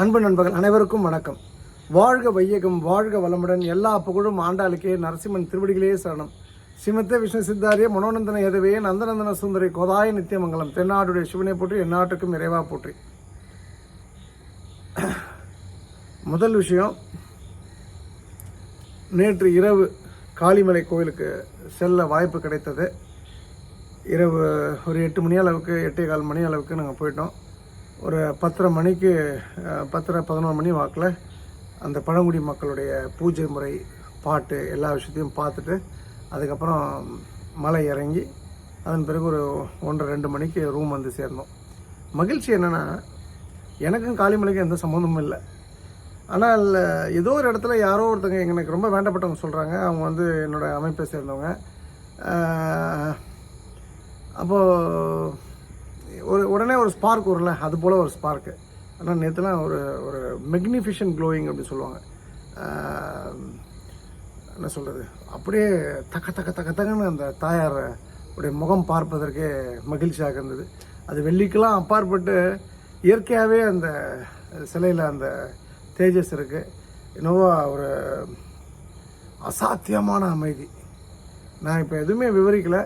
அன்பு நண்பர்கள் அனைவருக்கும் வணக்கம். வாழ்க வையகம் வாழ்க வளமுடன். எல்லா புகழும் ஆண்டாளுக்கே. நரசிம்மன் திருவடிகளே சரணம். சிமத்த விஷ்ணு சித்தாரிய மனோநந்தன எதவே நந்தநந்தன சுந்தரி கோதாய நித்தியமங்கலம். தென்னாடுடைய சிவனை போற்றி எந்நாட்டுக்கும் இறைவா போற்றி. முதல் விஷயம் நேற்று இரவு காளிமலை கோவிலுக்கு செல்ல வாய்ப்பு கிடைத்தது. இரவு ஒரு எட்டு மணி அளவுக்கு எட்டே கால் மணி அளவுக்கு நாங்கள் போயிட்டோம். ஒரு பத்தரை மணிக்கு பத்தரை பதினோரு மணி வாக்கில் அந்த பழங்குடி மக்களுடைய பூஜை முறை பாட்டு எல்லா விஷயத்தையும் பார்த்துட்டு அதுக்கப்புறம் மலை இறங்கி அதன் பிறகு ஒரு ஒன்றரை ரெண்டு மணிக்கு ரூம் வந்து சேர்ந்தோம் மகிழ்ச்சி என்னென்னா எனக்கும் காளிமலைக்கும் எந்த சம்மந்தமும் இல்லை. ஆனால் ஏதோ ஒரு இடத்துல யாரோ ஒருத்தங்க எனக்கு ரொம்ப வேண்டப்பட்டவங்க சொல்கிறாங்க அவங்க வந்து என்னோட அமைப்பை சேர்ந்தவங்க. அப்போது ஒரு உடனே ஒரு ஸ்பார்க் வரும்ல அது போல் ஒரு ஸ்பார்க்கு ஆனால் நேற்றுலாம் ஒரு ஒரு மெக்னிஃபிஷன் க்ளோயிங் அப்படின்னு சொல்லுவாங்க. என்ன சொல்கிறது அப்படியே தக்க தக்க தக்க தக்கன்னு அந்த தாயார் உடைய முகம் பார்ப்பதற்கே மகிழ்ச்சியாக இருந்தது. அது வெள்ளிக்கெல்லாம் அப்பாற்பட்டு இயற்கையாகவே அந்த சிலையில் அந்த தேஜஸ் இருக்குது என்னவோ ஒரு அசாத்தியமான அமைதி. நான் இப்போ எதுவுமே விவரிக்கலை.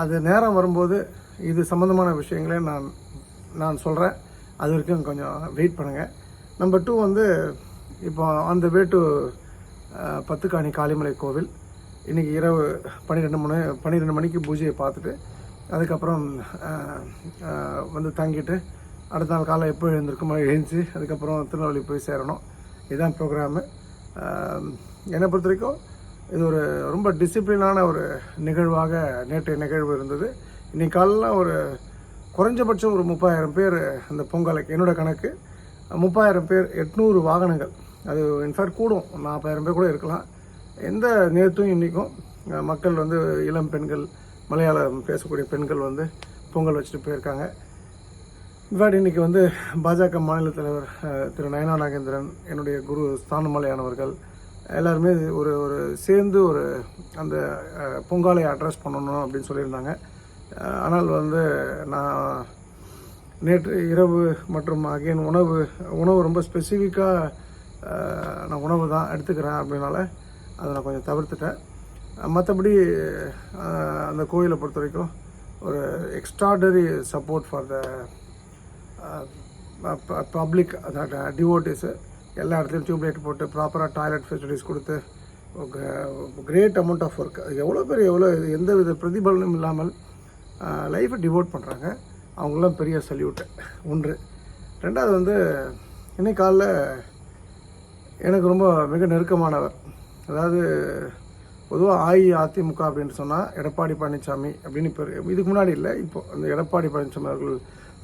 அது நேரம் வரும்போது இது சம்மந்தமான விஷயங்களே நான் நான் சொல்கிறேன் அது வரைக்கும் கொஞ்சம் வெயிட் பண்ணுங்கள் நம்பர் டூ வந்து இப்போ அந்த வே டு பத்துக்காணி காளிமலை கோவில் இன்றைக்கி இரவு பன்னிரெண்டு மணி பன்னிரெண்டு மணிக்கு பூஜையை பார்த்துட்டு அதுக்கப்புறம் வந்து தங்கிட்டு அடுத்த நாள் காலை எப்போ எழுந்திருக்குமோ எழுந்துச்சு அதுக்கப்புறம் திருநெல்வேலி போய் சேரணும். இதுதான் ப்ரோக்ராமு என்னை பொறுத்த வரைக்கும் இது ஒரு ரொம்ப டிசிப்ளினான ஒரு நிகழ்வாக நேற்றைய நிகழ்வு இருந்தது. இன்றைக்கி காலைல ஒரு குறைஞ்சபட்சம் ஒரு முப்பாயிரம் பேர் அந்த பொங்கலுக்கு என்னோட கணக்கு முப்பாயிரம் பேர் எட்நூறு வாகனங்கள். அது இன்ஃபேக்ட் கூடும். நாற்பதாயிரம் பேர் கூட இருக்கலாம். எந்த நேற்றும் இன்றைக்கும் மக்கள் வந்து இளம் பெண்கள் மலையாளம் பேசக்கூடிய பெண்கள் வந்து பொங்கல் வச்சுட்டு போயிருக்காங்க. இன்ஃபேக்ட் இன்றைக்கி வந்து பாஜக மாநில தலைவர் திரு நயனா நாகேந்திரன் என்னுடைய குரு ஸ்தானமலையானவர்கள் எல்லாருமே ஒரு ஒரு சேர்ந்து ஒரு அந்த பொங்கலை அட்ரஸ் பண்ணணும் அப்படின்னு சொல்லியிருந்தாங்க. ஆனால் வந்து நான் நேற்று இரவு மற்றும் அகைன் உணவு உணவு ரொம்ப ஸ்பெசிஃபிக்காக நான் உணவு தான் எடுத்துக்கிறேன் அப்படின்னால அதை நான் கொஞ்சம் தவிர்த்துட்டேன். மற்றபடி அந்த கோயிலை பொறுத்த வரைக்கும் ஒரு extraordinary support for the public devotees எல்லா இடத்துலையும் டியூப்லைட் போட்டு ப்ராப்பராக டாய்லெட் ஃபெசிலிட்டிஸ் கொடுத்து கிரேட் அமௌண்ட் ஆஃப் ஒர்க் எவ்வளோ பேர் எவ்வளோ எந்த வித பிரதிபலனும் இல்லாமல் லைஃப்பை டிவோட் பண்ணுறாங்க அவங்களாம் பெரிய சல்யூட்டு ஒன்று. ரெண்டாவது வந்து இன்னைக்கு காலில் எனக்கு ரொம்ப மிக நெருக்கமானவர். அதாவது பொதுவாக அஇஅதிமுக அப்படின்னு சொன்னால் எடப்பாடி பழனிசாமி அப்படின்னு இப்போ இதுக்கு முன்னாடி இல்லை இப்போ அந்த எடப்பாடி பழனிசாமி அவர்கள்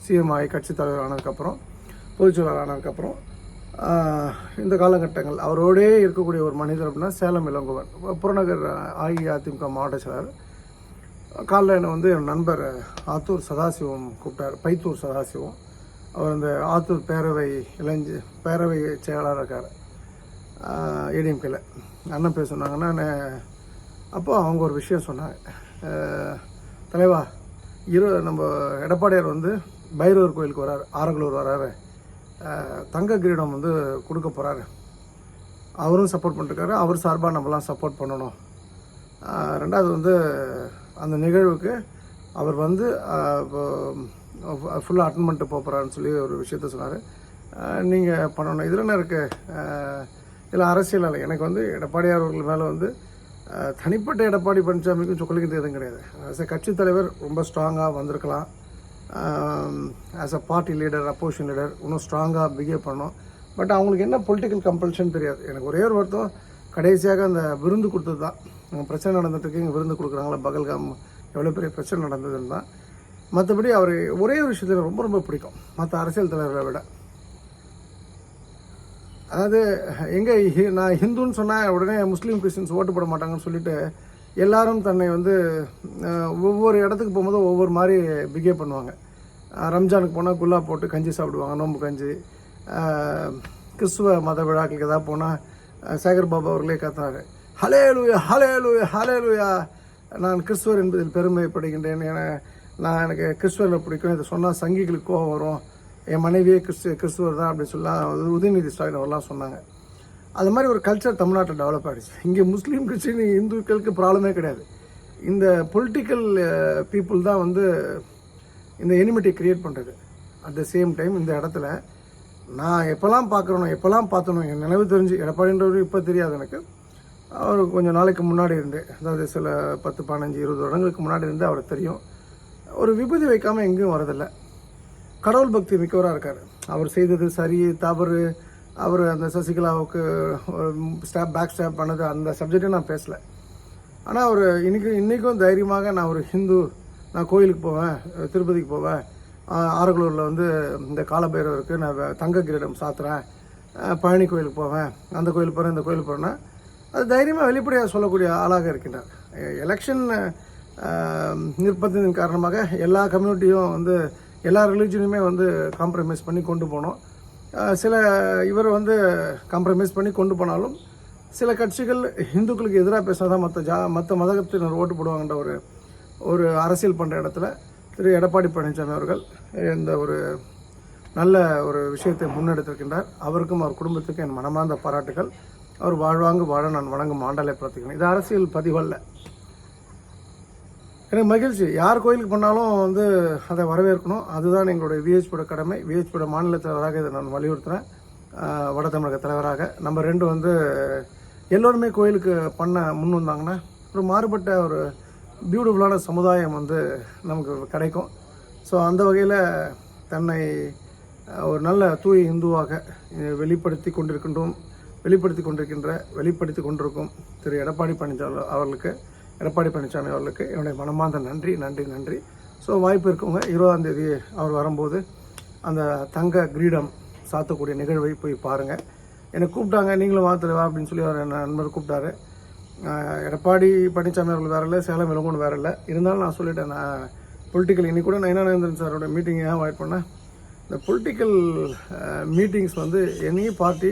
சிஎம் ஆகி கட்சித் தலைவர் ஆனதுக்கப்புறம் பொதுச்செயலாளர் ஆனதுக்கப்புறம் இந்த காலகட்டங்கள். அவரோடே இருக்கக்கூடிய ஒரு மனிதர் அப்படின்னா சேலம் இளங்கோவன். புறநகர் அஇஅதிமுக மாவட்ட செயலாளர். காலைல என்னை வந்து என் நண்பர் ஆத்தூர் சதாசிவம் கூப்பிட்டார். பைத்தூர் சதாசிவம். அவர் அந்த ஆத்தூர் பேரவை இளைஞ பேரவை செயலாளர் இருக்கார். ஏடிஎம்கேல அண்ணன் பேச சொன்னாங்கன்னா நான் அப்போ அவங்க ஒரு விஷயம் சொன்னாங்க. தலைவா இரு நம்ம எடப்பாடியார் வந்து பைரவர் கோயிலுக்கு வராரு ஆரங்களூர் வராரு. தங்க கிரீடம் வந்து கொடுக்க போகிறாரு அவரும் சப்போர்ட் பண்ணிருக்காரு அவர் சார்பாக நம்மலாம் சப்போர்ட் பண்ணணும். ரெண்டாவது வந்து அந்த நிகழ்வுக்கு அவர் வந்து ஃபுல்லாக அட்டன் பண்ணிட்டு போகிறான்னு சொல்லி ஒரு விஷயத்த சொன்னார். நீங்கள் பண்ணணும். இதில் என்ன இருக்குது இல்லை அரசியல் இல்லை. எனக்கு வந்து எடப்பாடியார் அவர்கள் மேலே வந்து தனிப்பட்ட எடப்பாடி பழனிசாமிக்கும் சொக்கலிக்கிறது எதுவும் கிடையாது. ஆஸ் எ கட்சி தலைவர் ரொம்ப ஸ்ட்ராங்காக வந்திருக்கலாம். As a party leader opposition leader இன்னும் ஸ்ட்ராங்காக பிஹேவ் பண்ணோம் பட் அவங்களுக்கு என்ன பொலிட்டிக்கல் கம்பல்ஷன் தெரியாது. எனக்கு ஒரே ஒரு வருத்தம். கடைசியாக அந்த விருந்து கொடுத்தது தான் பிரச்சனை நடந்துட்டுருக்கு இங்கே விருந்து கொடுக்குறாங்களா பகல்காம் எவ்வளோ பெரிய பிரச்சனை நடந்ததுன்னு தான் மற்றபடி அவர் ஒரே ஒரு விஷயத்தில் ரொம்ப ரொம்ப பிடிக்கும். மற்ற அரசியல் தலைவர்களை விட. அதாவது எங்கே நான் ஹிந்துன்னு சொன்னால் உடனே முஸ்லீம் கிறிஸ்டின்ஸ் ஓட்டு போட மாட்டாங்கன்னு சொல்லிட்டு எல்லாரும் தன்னை வந்து ஒவ்வொரு இடத்துக்கு போகும்போது ஒவ்வொரு மாதிரி பிஹேவ் பண்ணுவாங்க. ரம்ஜானுக்கு போனால் குல்லா போட்டு கஞ்சி சாப்பிடுவாங்க நோம்பு கஞ்சி. கிறிஸ்துவ மத விழாக்களுக்கு ஏதாவது போனால் சேகர் பாபா அவர்களே கத்துறாரு. ஹலே லூயா ஹலே லூயா ஹலே லூயா நான் கிறிஸ்துவர் என்பதில் பெருமைப்படுகின்றேன் என நான் எனக்கு கிறிஸ்துவரில் பிடிக்கும். இதை சொன்னால் சங்கிகளுக்கு கோபம் வரும். என் மனைவியே கிறிஸ்து கிறிஸ்துவர் தான் அப்படின்னு சொல்லலாம் உதயநிதி ஸ்டாலின் அவர்லாம் சொன்னாங்க. அது மாதிரி ஒரு கல்ச்சர் தமிழ்நாட்டில் டெவலப் ஆகிடுச்சு இங்கே முஸ்லீம் கிறிஸ்டின் இந்துக்களுக்கு ப்ராப்ளமே கிடையாது. இந்த பொலிட்டிக்கல் பீப்புள் தான் வந்து இந்த எனிமிட்டியை கிரியேட் பண்ணுறது அட் த சேம் டைம் இந்த இடத்துல நான் எப்போல்லாம் பார்க்குறனோ எப்போல்லாம் பார்த்தனோ என் நினைவு தெரிஞ்சு எடப்பாடின்றவரு இப்போ தெரியாது எனக்கு. அவர் கொஞ்சம் நாளைக்கு முன்னாடி இருந்து அதாவது சில பத்து பதினஞ்சு இருபது வருடங்களுக்கு முன்னாடி இருந்து அவர் தெரியும். ஒரு விபூதி வைக்காமல் எங்கேயும் வரதில்லை கடவுள் பக்தி மிக்கவராக இருக்கார். அவர் செய்தது சரி தவறு. அவர் அந்த சசிகலாவுக்கு ஸ்டாப் பேக் ஸ்டாப் பண்ணது அந்த சப்ஜெக்டை நான் பேசலை. ஆனால் அவர் இன்னைக்கு இன்றைக்கும் தைரியமாக நான் ஒரு ஹிந்து நான் கோயிலுக்கு போவேன் திருப்பதிக்கு போவேன். ஆரகலூரில் வந்து இந்த காலபைரவருக்கு நான் தங்க கிரீடம் சாத்துறேன். பழனி கோயிலுக்கு போவேன். அந்த கோயில் போகிறேன் இந்த கோயிலுக்கு போகிறேன்னா அது தைரியமாக வெளிப்படையாக சொல்லக்கூடிய ஆளாக இருக்கின்றார். எலெக்ஷன் நிர்பந்தத்தின் காரணமாக எல்லா கம்யூனிட்டியும் வந்து எல்லா ரிலீஜனுமே வந்து காம்ப்ரமைஸ் பண்ணி கொண்டு போனோம். சில இவர் வந்து காம்ப்ரமைஸ் பண்ணி கொண்டு போனாலும் சில கட்சிகள் இந்துக்களுக்கு எதிராக பேசினாதான் மற்ற ஜா மற்ற மதத்தினர் ஓட்டு போடுவாங்கன்ற ஒரு ஒரு அரசியல் பண்ணுற இடத்துல திரு. எடப்பாடி பழனிசாமி அவர்கள் இந்த ஒரு நல்ல ஒரு விஷயத்தை முன்னெடுத்திருக்கின்றார். அவருக்கும் அவர் குடும்பத்துக்கும் என் மனமார்ந்த பாராட்டுகள். அவர் வாழ்வாங்கு வாழ நான் வணங்கும் ஆண்டாளை பிரார்த்திக்கிறேன் இது அரசியல் பதிவல்ல. எனக்கு மகிழ்ச்சி. யார் கோயிலுக்கு பண்ணாலும் வந்து அதை வரவேற்கணும். அதுதான் எங்களுடைய விஹெச்பியோட கடமை. விஹெச்பியோட மாநில தலைவராக இதை நான் வலியுறுத்துகிறேன் வட தமிழக தலைவராக. நம்ம ரெண்டு வந்து எல்லோருமே கோயிலுக்கு பண்ண முன் வந்தாங்கன்னா ஒரு மாறுபட்ட ஒரு பியூட்டிஃபுல்லான சமுதாயம் வந்து நமக்கு கிடைக்கும். ஸோ அந்த வகையில் தன்னை ஒரு நல்ல தூய இந்துவாக வெளிப்படுத்தி கொண்டிருக்கின்றோம். வெளிப்படுத்தி கொண்டிருக்கின்ற வெளிப்படுத்தி கொண்டிருக்கும் திரு எடப்பாடி பழனிசாமி அவர்களுக்கு எடப்பாடி பழனிசாமி அவர்களுக்கு என்னுடைய மனமார்ந்த நன்றி நன்றி நன்றி. ஸோ வாய்ப்பு இருக்கவங்க இருபதாம் தேதி அவர் வரும்போது அந்த தங்க கிரீடம் சாத்தக்கூடிய நிகழ்வை போய் பாருங்கள் என்னை கூப்பிட்டாங்க நீங்களும் வாத்துல வா அப்படின்னு சொல்லி அவர் என் நண்பர் கூப்பிட்டாரு. எடப்பாடி பழனிசாமி அவர்கள் வேற இல்லை சேலம் இளங்கோன் வேற இல்லை. இருந்தாலும் நான் சொல்லிட்டேன் நான் பொலிட்டிக்கல் இன்னைக்கு கூட நயனானந்தன் சாரோட மீட்டிங் ஏன் அவாய்ட் பண்ணேன்? இந்த பொலிட்டிக்கல் மீட்டிங்ஸ் வந்து என்னையும் பார்ட்டி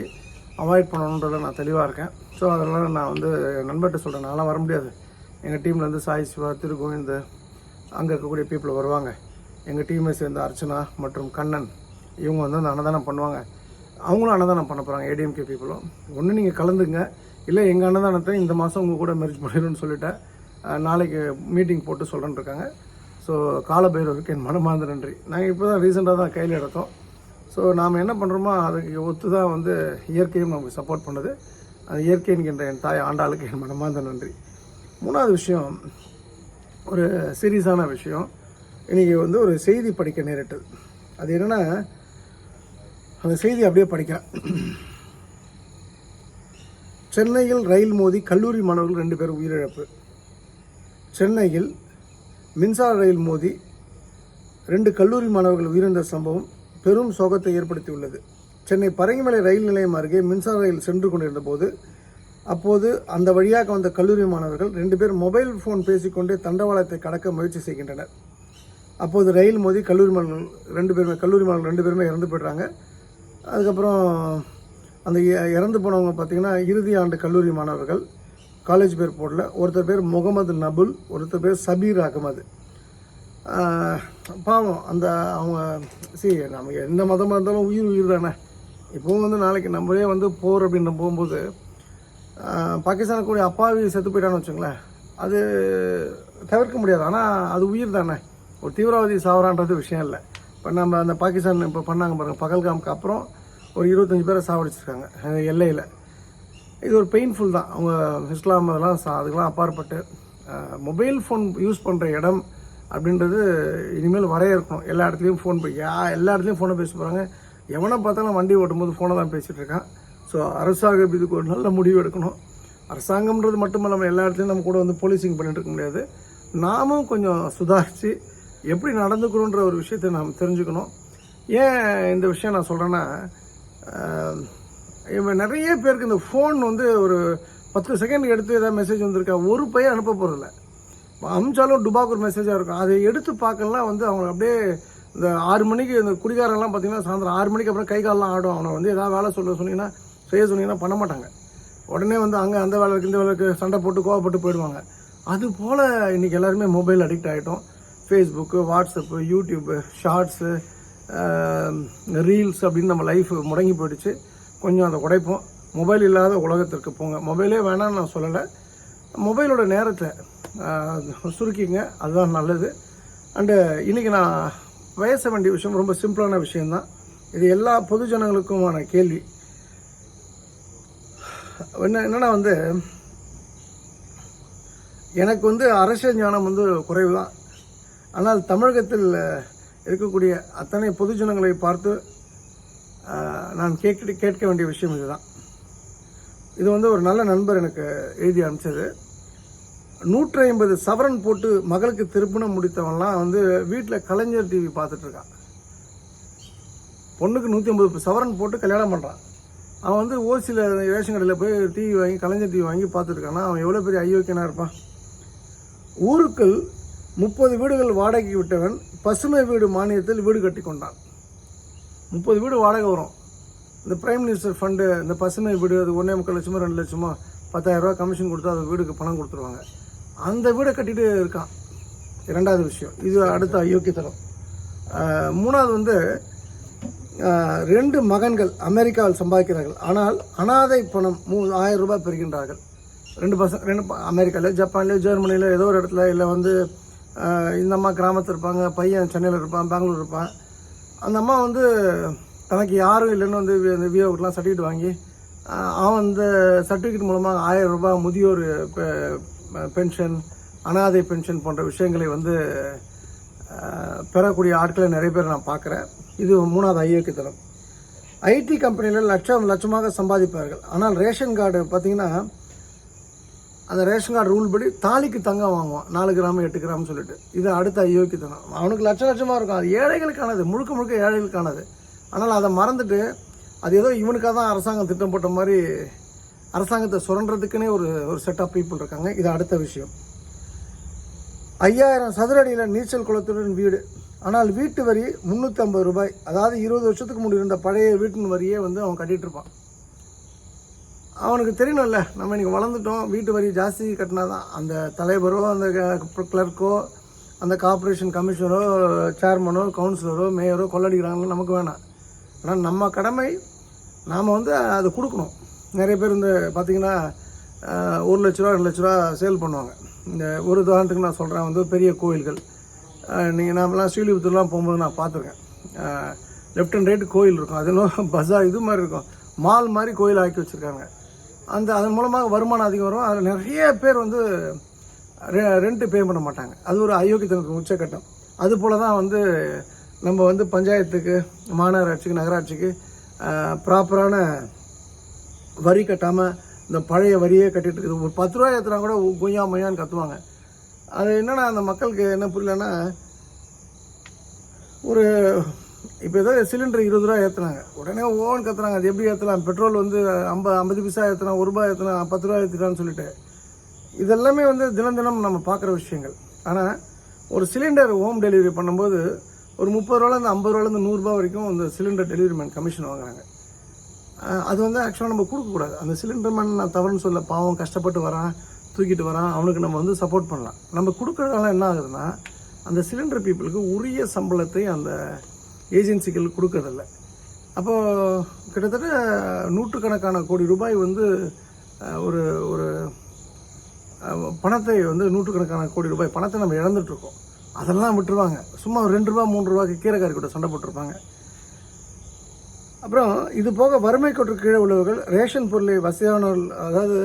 அவாய்ட் பண்ணணுன்றத நான் தெளிவாக இருக்கேன். ஸோ அதனால் நான் வந்து என் நண்பர்கிட்ட சொல்கிறேன் நான்லாம் வர முடியாது. எங்கள் டீம்லேருந்து சாய் சிவா திருகோவிந்த் அங்கே இருக்கக்கூடிய பீப்புள் வருவாங்க. எங்கள் டீமை சேர்ந்த அர்ச்சனா மற்றும் கண்ணன் இவங்க வந்து அந்த அன்னதானம் பண்ணுவாங்க. அவங்களும் அன்னதானம் பண்ண போகிறாங்க ஏடிஎம்கே பீப்புளும் ஒன்று நீங்கள் கலந்துங்க. இல்லை எங்கள் அன்னதானத்தை இந்த மாதம் உங்கள் கூட மெரிஜ் பண்ணிடும்னு சொல்லிட்டேன். நாளைக்கு மீட்டிங் போட்டு சொல்கிறேன்னு இருக்காங்க. ஸோ காலபைரவருக்கு என் மனமார்ந்த நன்றி. நாங்கள் இப்போ தான் ரீசெண்டாக தான் கையில் எடுத்தோம். ஸோ நாம் என்ன பண்ணுறோமோ அதுக்கு ஒத்து தான் வந்து இயற்கையும் நமக்கு சப்போர்ட் பண்ணுது. அந்த இயற்கை என்கின்ற என் தாய் ஆண்டாளுக்கு என் மனமார்ந்த நன்றி. மூணாவது விஷயம் ஒரு சீரியஸான விஷயம். இன்றைக்கி வந்து ஒரு செய்தி படிக்க நேரிட்டது. அது என்னென்னா அந்த செய்தி அப்படியே படிக்கிறேன் சென்னையில் ரயில் மோதி கல்லூரி மாணவர்கள் ரெண்டு பேர் உயிரிழப்பு. சென்னையில் மின்சார ரயில் மோதி ரெண்டு கல்லூரி மாணவர்கள் உயிரிழந்த சம்பவம் பெரும் சோகத்தை ஏற்படுத்தியுள்ளது. சென்னை பரங்கிமலை ரயில் நிலையம் அருகே மின்சார ரயில் சென்று கொண்டிருந்த போது அப்போது அந்த வழியாக வந்த கல்லூரி மாணவர்கள் ரெண்டு பேர் மொபைல் ஃபோன் பேசிக்கொண்டே தண்டவாளத்தை கடக்க முயற்சி செய்கின்றனர். அப்போது ரயில் மோதி கல்லூரி மாணவர்கள் ரெண்டு பேருமே கல்லூரி மாணவர்கள் ரெண்டு பேருமே இறந்து போயிடுறாங்க. அதுக்கப்புறம் அந்த இ- இறந்து போனவங்க பார்த்திங்கன்னா இறுதி ஆண்டு கல்லூரி மாணவர்கள் காலேஜ் பேர் போடல. ஒருத்தர் பேர் முகமது நபுல் ஒருத்தர் பேர் சபீர் அகமது. பாவம் அந்த அவங்க சரி நம்ம எந்த மதமாக இருந்தாலும் உயிர் உயிர் தானே. இப்போவும் வந்து நாளைக்கு நம்மளே வந்து போர் அப்படின்னு போகும்போது பாகிஸ்தானுக்கு கூடிய அப்பாவி செத்து போயிட்டான்னு வச்சுங்களேன். அது தவிர்க்க முடியாது. ஆனால் அது உயிர் தானே. ஒரு தீவிரவாதி சாவரான்றது விஷயம் இல்லை. இப்போ நம்ம அந்த பாகிஸ்தான் இப்போ பண்ணாங்க பாருங்கள் பகல்காமுக்கு அப்புறம் ஒரு இருபத்தஞ்சி பேரை சாவடிச்சிருக்காங்க எல்லையில். இது ஒரு பெயின்ஃபுல் தான். அவங்க இஸ்லாம் அதெல்லாம் சா- அதுக்கெலாம் அப்பாற்பட்டு மொபைல் ஃபோன் யூஸ் பண்ணுற இடம் அப்படின்றது இனிமேல் வரைய இருக்கணும். எல்லா இடத்துலையும் ஃபோன் போய் யா எல்லா இடத்துலையும் ஃபோனை பேச போகிறாங்க எவனை பார்த்தாலும் வண்டி ஓட்டும்போது ஃபோனை தான் பேசிகிட்டு இருக்கான். ஸோ அரசாங்கம் இதுக்கு ஒரு நல்ல முடிவு எடுக்கணும். அரசாங்கம்ன்றது மட்டும் இல்லாமல் எல்லா இடத்துலையும் நம்ம கூட வந்து போலீசிங் பண்ணிட்டு இருக்க முடியாது. நாமும் கொஞ்சம் சுதாரித்து எப்படி நடந்துக்கிறோன்ற ஒரு விஷயத்தை நாம் தெரிஞ்சுக்கணும். ஏன் இந்த விஷயம் நான் சொல்கிறேன்னா இவன் நிறைய பேருக்கு இந்த ஃபோன் வந்து ஒரு பத்து செகண்ட் எடுத்து ஏதாவது மெசேஜ் வந்திருக்கா ஒரு பையன் அனுப்ப போகிறதில்ல அமிச்சாலும் டுபாக்கு ஒரு மெசேஜாக இருக்கும். அதை எடுத்து பார்க்கலாம் வந்து அவங்க அப்படியே இந்த ஆறு மணிக்கு இந்த குடிகாரெல்லாம் பார்த்தீங்கன்னா சாயந்தரம் ஆறு மணிக்கு அப்புறம் கை காலெலாம் ஆடும். அவனை வந்து ஏதாவது வேலை சொல்ல சொன்னீங்கன்னா செய்ய சொன்னீங்கன்னா பண்ண மாட்டாங்க. உடனே வந்து அங்கே அந்த வேலைக்கு இந்த வேலைக்கு சண்டை போட்டு கோவப்பட்டு போயிடுவாங்க. அது போல் இன்றைக்கி எல்லாருமே மொபைல் அடிக்ட் ஆகிட்டோம் Facebook WhatsApp YouTube shorts reels அப்படின்னு நம்ம லைஃப் முடங்கி போயிடுச்சு. கொஞ்சம் அதை உடைப்போம். மொபைல் இல்லாத உலகத்திற்கு போங்க. மொபைலே வேணாம்னு நான் சொல்லலை. மொபைலோட நேரத்தை சுருக்கிங்க. அதுதான் நல்லது. அண்டு இன்றைக்கி நான் பேச வேண்டிய விஷயம் ரொம்ப சிம்பிளான விஷயம்தான். இது எல்லா பொது ஜனங்களுக்குமான கேள்வி. என்ன என்னன்னா வந்து எனக்கு வந்து அரசியல் ஞானம் வந்து குறைவு தான் ஆனால் தமிழகத்தில் இருக்கக்கூடிய அத்தனை பொதுஜனங்களை பார்த்து நான் கேட்க கேட்க வேண்டிய விஷயம் இதுதான். இது வந்து ஒரு நல்ல நண்பர் எனக்கு எழுதி அனுப்பிச்சது. நூற்றி ஐம்பது சவரன் போட்டு மகளுக்கு திருப்பணம் முடித்தவன்லாம் வந்து வீட்டில் கலைஞர் டிவி பார்த்துட்ருக்கான் பொண்ணுக்கு நூற்றி ஐம்பது சவரன் போட்டு கல்யாணம் பண்ணுறான் அவன் வந்து ஓசியில் ரேஷன் கடையில் போய் டிவி வாங்கி கலைஞர் டிவி வாங்கி பார்த்துருக்கானா அவன் எவ்வளோ பெரிய ஐயோக்கியனாக இருப்பான். ஊருக்குள் முப்பது வீடுகள் வாடகைக்கு விட்டவன் பசுமை வீடு மானியத்தில் வீடு கட்டி கொண்டான். முப்பது வீடு வாடகை வரும். இந்த பிரைம் மினிஸ்டர் ஃபண்டு இந்த பசுமை வீடு அது ஒன்றே முக்கால் லட்சமோ ரெண்டு லட்சமோ பத்தாயிரம் ரூபாய் கமிஷன் கொடுத்து அந்த வீடுக்கு பணம் கொடுத்துருவாங்க. அந்த வீடை கட்டிட்டு இருக்கான். இரண்டாவது விஷயம். இது அடுத்த அயோக்கியத்தனம். மூணாவது வந்து ரெண்டு மகன்கள் அமெரிக்காவில் சம்பாதிக்கிறார்கள். ஆனால் அனாதை பணம் மூ ஆயிரம் ரூபாய் பெறுகின்றார்கள். ரெண்டு பசங்க ரெண்டு ப- அமெரிக்காவில் ஜப்பான்லேயோ ஜெர்மனியில் ஏதோ ஒரு இடத்துல இல்லை வந்து இந்த அம்மா கிராமத்தில் இருப்பாங்க பையன் சென்னையில் இருப்பான் பெங்களூர் இருப்பான். அந்த அம்மா வந்து தனக்கு யாரும் இல்லைன்னு வந்து வி- இந்த விஓக்கெலாம் சர்டிஃபிகேட் வாங்கி அவன் அந்த சர்டிஃபிகேட் மூலமாக ஆயிரம் ரூபாய் முதியோர் பெ- பென்ஷன் அனாதை பென்ஷன் போன்ற விஷயங்களை வந்து பெறக்கூடிய ஆட்களை நிறைய பேர் நான் பார்க்குறேன். இது மூணாவது ஐயோக்கியத்தனம் ஐடி கம்பெனியில் லட்சம் லட்சமாக சம்பாதிப்பார்கள். ஆனால் ரேஷன் கார்டு பார்த்தீங்கன்னா அந்த ரேஷன் கார்டு ரூல் படி தாலிக்கு தங்கம் வாங்குவான். நாலு கிராம் எட்டு கிராம்னு சொல்லிட்டு. இது அடுத்த ஐயோக்கியத்தனம் அவனுக்கு லட்ச லட்சமாக இருக்கும். அது ஏழைகளுக்கானது முழுக்க முழுக்க ஏழைகளுக்கானது. ஆனால் அதை மறந்துட்டு அது ஏதோ இவனுக்காக தான் அரசாங்கம் திட்டம் போட்ட மாதிரி அரசாங்கத்தை சுரண்டுறதுக்குன்னே ஒரு ஒரு செட் ஆஃப் பீப்புள் இருக்காங்க. இது அடுத்த விஷயம். ஐயாயிரம் சதுர அடியில் நீச்சல் குளத்துடன் வீடு. ஆனால் வீட்டு வரி முந்நூற்றம்பது ரூபாய். அதாவது இருபது வருஷத்துக்கு முன்னாடி இருந்த பழைய வீட்டின் வரியே வந்து அவன் கட்டிகிட்ருப்பான் இருப்பான். அவனுக்கு தெரியணும்ல நம்ம இன்றைக்கி வளர்ந்துட்டோம் வீட்டு வரி ஜாஸ்தி கட்டினா தான் அந்த தலைவரோ அந்த கிளர்க்கோ அந்த கார்பரேஷன் கமிஷனரோ சேர்மனோ கவுன்சிலரோ மேயரோ கொள்ளடிக்கிறாங்களோ நமக்கு வேணாம். ஆனால் நம்ம கடமை நாம் வந்து அதை கொடுக்கணும். நிறைய பேர் இந்த பார்த்தீங்கன்னா ஒரு லட்ச ரூபா ரெண்டு லட்ச ரூபா சேல் பண்ணுவாங்க. இந்த ஒரு உதாரணத்துக்கு நான் சொல்கிறேன் வந்து பெரிய கோயில்கள். நீங்கள் நாமெல்லாம் ஸ்ரீலிபுத்தூர்லாம் போகும்போது நான் பார்த்துருக்கேன். லெஃப்ட் அண்ட் ரைட் கோயில் இருக்கும். அது இன்னும் பஸ்ஸாக இது மாதிரி இருக்கும். மால் மாதிரி கோயில் ஆக்கி வச்சுருக்காங்க. அந்த அதன் மூலமாக வருமானம் அதிகம் வரும். அதில் நிறைய பேர் வந்து ரெண்ட்டு பே பண்ண மாட்டாங்க. அது ஒரு அயோக்கியத்தனத்துக்கு உச்சக்கட்டம். அது போல தான் வந்து நம்ம வந்து பஞ்சாயத்துக்கு மாநகராட்சிக்கு நகராட்சிக்கு ப்ராப்பரான வரி கட்டாமல் இந்த பழைய வரியே கட்டிகிட்டு இருக்குது. ஒரு பத்து ரூபா ஏற்றுனா கூட கொய்யா மொய்யான்னு கத்துவாங்க. அது என்னென்னா அந்த மக்களுக்கு என்ன புரியலன்னா ஒரு இப்போ ஏதோ சிலிண்டர் இருபது ரூபா ஏற்றுனாங்க உடனே ஓன் கத்துறாங்க அது எப்படி ஏற்றலாம் பெட்ரோல் வந்து ஐம்பது ஐம்பது பைசா ஏற்றலாம் ஒரு ரூபா ஏற்றலாம் பத்து ரூபா ஏற்றுட்டான்னு சொல்லிட்டு. இதெல்லாமே வந்து தினம் தினம் நம்ம பார்க்குற விஷயங்கள். ஆனால் ஒரு சிலிண்டர் ஹோம் டெலிவரி பண்ணும்போது ஒரு முப்பது ரூபாலேருந்து ஐம்பது ரூபாலேருந்து நூறுரூபா வரைக்கும் அந்த சிலிண்டர் டெலிவரி மேன் கமிஷன் வாங்குறாங்க. அது வந்து ஆக்சுவலாக நம்ம கொடுக்கக்கூடாது. அந்த சிலிண்டர் மேன் நான் தவறுன்னு சொல்ல பாவம் கஷ்டப்பட்டு வரான் தூக்கிட்டு வரான் அவனுக்கு நம்ம வந்து சப்போர்ட் பண்ணலாம். நம்ம கொடுக்குறதுனால என்ன ஆகுதுன்னா அந்த சிலிண்டர் பீப்புளுக்கு உரிய சம்பளத்தை அந்த ஏஜென்சிகள் கொடுக்கறதில்ல. அப்போது கிட்டத்தட்ட நூற்றுக்கணக்கான கோடி ரூபாய் வந்து ஒரு ஒரு பணத்தை வந்து நூற்றுக்கணக்கான கோடி ரூபாய் பணத்தை நம்ம இழந்துட்டு இருக்கோம். அதெல்லாம் விட்டுருவாங்க. சும்மா ஒரு ரெண்டு ரூபா மூணு ரூபாய்க்கு கீரைக்காரி கூட சண்டை போட்டிருப்பாங்க. அப்புறம் இது போக வறுமை கொற்று கீழே உள்ளவர்கள் ரேஷன் பொருளை வசதியானவர்கள் அதாவது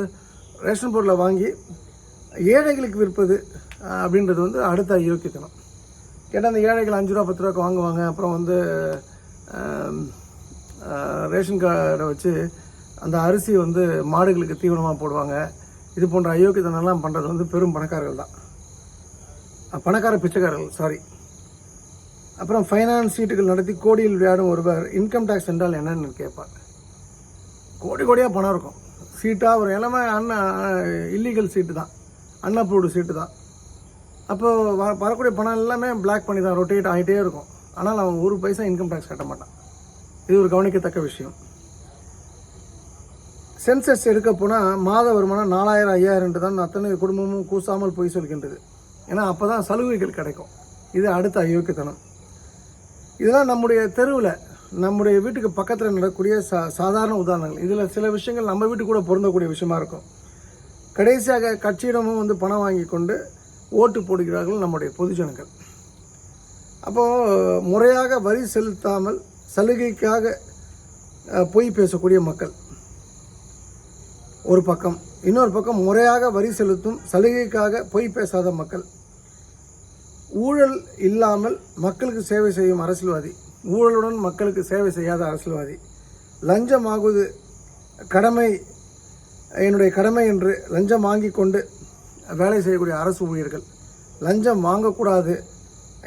ரேஷன் பொருளை வாங்கி ஏழைகளுக்கு விற்பது அப்படின்றது வந்து அடுத்த அயோக்கியத்தனம் கேட்டால் அந்த ஏழைகள் அஞ்சு ரூபா பத்து ரூபாய்க்கு வாங்குவாங்க. அப்புறம் வந்து ரேஷன் கார்டை வச்சு அந்த அரிசி வந்து மாடுகளுக்கு தீவனமாக போடுவாங்க. இது போன்ற அயோக்கியத்தனம்லாம் பண்ணுறது வந்து பெரும் பணக்காரர்கள் தான். பணக்கார பிச்சைக்காரர்கள் சாரி அப்புறம் ஃபைனான்ஸ் சீட்டுகள் நடத்தி கோடியில் விளையாடும் ஒருவர் இன்கம் டேக்ஸ் என்றால் என்னன்னு கேட்பார். கோடி கோடியாக பணம் இருக்கும். சீட்டாக ஒரு எல்லாமே அன்ன இல்லீகல் சீட்டு தான். அன்அப்ரூவ்டு சீட்டு தான். அப்போது வ வரக்கூடிய பணம் எல்லாமே பிளாக் பண்ணி தான் ரொட்டேட் ஆகிட்டே இருக்கும். ஆனால் அவன் ஒரு பைசா இன்கம் டேக்ஸ் கட்ட மாட்டான். இது ஒரு கவனிக்கத்தக்க விஷயம். சென்சஸ் எடுக்க போனால் மாத வருமானம் நாலாயிரம் ஐயாயிரம் தான் அத்தனை குடும்பமும் கூசாமல் போய் சொல்கின்றது. ஏன்னா அப்போ தான் சலுகைகள் கிடைக்கும். இது அடுத்த அயோக்கியத்தனம். இதெல்லாம் நம்முடைய தெருவில் நம்முடைய வீட்டுக்கு பக்கத்தில் நடக்கக்கூடிய சா சாதாரண உதாரணங்கள். இதில் சில விஷயங்கள் நம்ம வீட்டுக்கு கூட பொருந்தக்கூடிய விஷயமா இருக்கும். கடைசியாக கட்சியிடமும் வந்து பணம் வாங்கி கொண்டு ஓட்டு போடுகிறார்கள் நம்முடைய பொதுஜனங்கள். அப்போது முறையாக வரி செலுத்தாமல் சலுகைக்காக பொய் பேசக்கூடிய மக்கள். ஒரு பக்கம். இன்னொரு பக்கம் முறையாக வரி செலுத்தும் சலுகைக்காக பொய் பேசாத மக்கள். ஊழல் இல்லாமல் மக்களுக்கு சேவை செய்யும் அரசியல்வாதி ஊழலுடன் மக்களுக்கு சேவை செய்யாத அரசியல்வாதி. லஞ்சம் ஆகுது கடமை என்னுடைய கடமை என்று லஞ்சம் வாங்கி கொண்டு வேலை செய்யக்கூடிய அரசு ஊழியர்கள். லஞ்சம் வாங்கக்கூடாது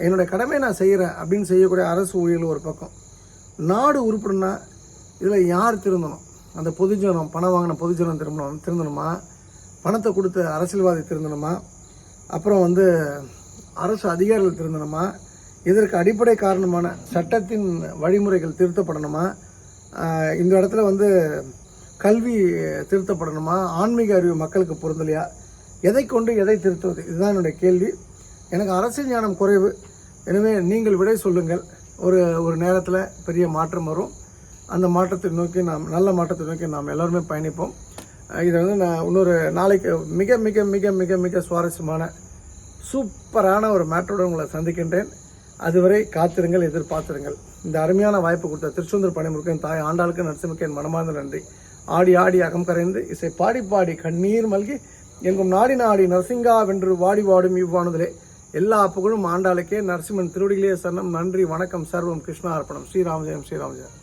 என்னுடைய கடமையை நான் செய்கிறேன் அப்படின்னு செய்யக்கூடிய அரசு ஊழியர்கள் ஒரு பக்கம். நாடு உருப்படணும்னா இதில் யார் திருந்தணும்? அந்த பொதுஜனம் பணம் வாங்கின பொதுஜனம் திரும்பணும் திருந்தணுமா? பணத்தை கொடுத்த அரசியல்வாதி திருந்தணுமா? அப்புறம் வந்து அரசு அதிகாரிகள் திருந்தணுமா? இதற்கு அடிப்படை காரணமான சட்டத்தின் வழிமுறைகள் திருத்தப்படணுமா? இந்த இடத்துல வந்து கல்வி திருத்தப்படணுமா? ஆன்மீக அறிவு மக்களுக்கு பொருந்தலையா? எதை கொண்டு எதை திருத்துவது? இதுதான் என்னுடைய கேள்வி. எனக்கு அரசியல் ஞானம் குறைவு. எனவே நீங்கள் விடை சொல்லுங்கள். ஒரு ஒரு நேரத்தில் பெரிய மாற்றம் வரும். அந்த மாற்றத்தை நோக்கி நாம் நல்ல மாற்றத்தை நோக்கி நாம் எல்லோருமே பயணிப்போம். இதை வந்து நான் இன்னொரு நாளைக்கு மிக மிக மிக மிக மிக சுவாரஸ்யமான சூப்பரான ஒரு மேட்டோட உங்களை சந்திக்கின்றேன். அதுவரை காத்திருங்கள் எதிர்பார்த்திருங்கள். இந்த அருமையான வாய்ப்பு கொடுத்த திருச்செந்தூர் பணிமுருகன் தாய் ஆண்டாளுக்கு நரசிம்மக்கு என் மனமார்ந்த நன்றி. ஆடி ஆடி அகம் கரைந்து இசை பாடி பாடி கண்ணீர் மல்கி எங்கும் நாடி நாடி நரசிங்கா வென்று வாடி வாடும் இவ்வானதிலே எல்லா புகழும் ஆண்டாளுக்கே. நரசிம்மன் திருவடிகளே சரணம். நன்றி வணக்கம் சர்வம் கிருஷ்ணா அர்ப்பணம் ஸ்ரீராமஜெயம் ஸ்ரீராமஜெயம்.